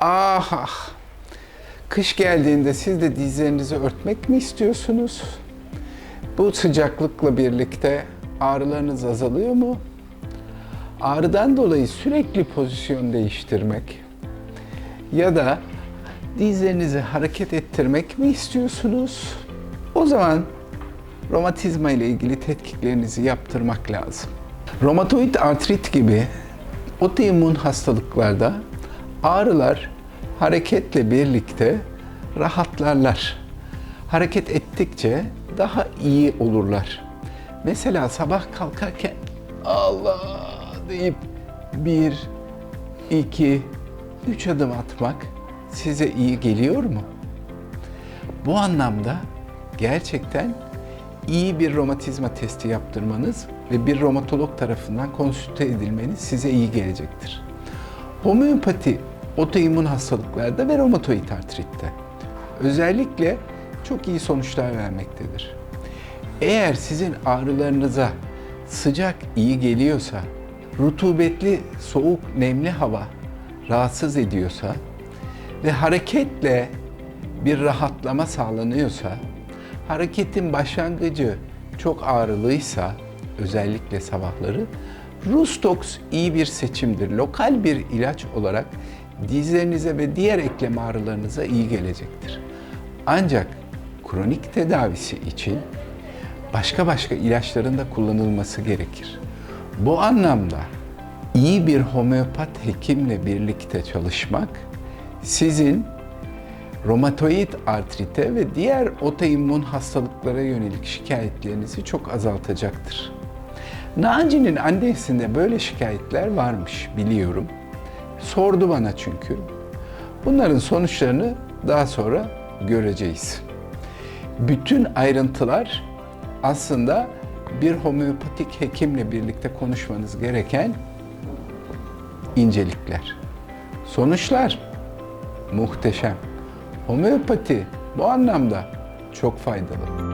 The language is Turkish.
Ah ah. Kış geldiğinde siz de dizlerinizi örtmek mi istiyorsunuz? Bu sıcaklıkla birlikte ağrılarınız azalıyor mu? Ağrıdan dolayı sürekli pozisyon değiştirmek ya da dizlerinizi hareket ettirmek mi istiyorsunuz? O zaman romatizma ile ilgili tetkiklerinizi yaptırmak lazım. Romatoid artrit gibi otoimmün hastalıklarda ağrılar hareketle birlikte rahatlarlar. Hareket ettikçe daha iyi olurlar. Mesela sabah kalkarken Allah deyip bir, iki, üç adım atmak size iyi geliyor mu? Bu anlamda gerçekten iyi bir romatizma testi yaptırmanız ve bir romatolog tarafından konsülte edilmeniz size iyi gelecektir. Homeopati otoimmün hastalıklarda ve romatoid artritte özellikle çok iyi sonuçlar vermektedir. Eğer sizin ağrılarınıza sıcak iyi geliyorsa, rutubetli, soğuk, nemli hava rahatsız ediyorsa ve hareketle bir rahatlama sağlanıyorsa, hareketin başlangıcı çok ağrılıysa, özellikle sabahları, Rustox iyi bir seçimdir. Lokal bir ilaç olarak dizlerinize ve diğer eklem ağrılarınıza iyi gelecektir. Ancak kronik tedavisi için başka başka ilaçların da kullanılması gerekir. Bu anlamda iyi bir homeopat hekimle birlikte çalışmak sizin romatoid artrite ve diğer otoimmün hastalıklara yönelik şikayetlerinizi çok azaltacaktır. Naci'nin annesinde böyle şikayetler varmış biliyorum. Sordu bana çünkü. Bunların sonuçlarını daha sonra göreceğiz. Bütün ayrıntılar aslında bir homeopatik hekimle birlikte konuşmanız gereken incelikler. Sonuçlar muhteşem. Homeopati bu anlamda çok faydalı.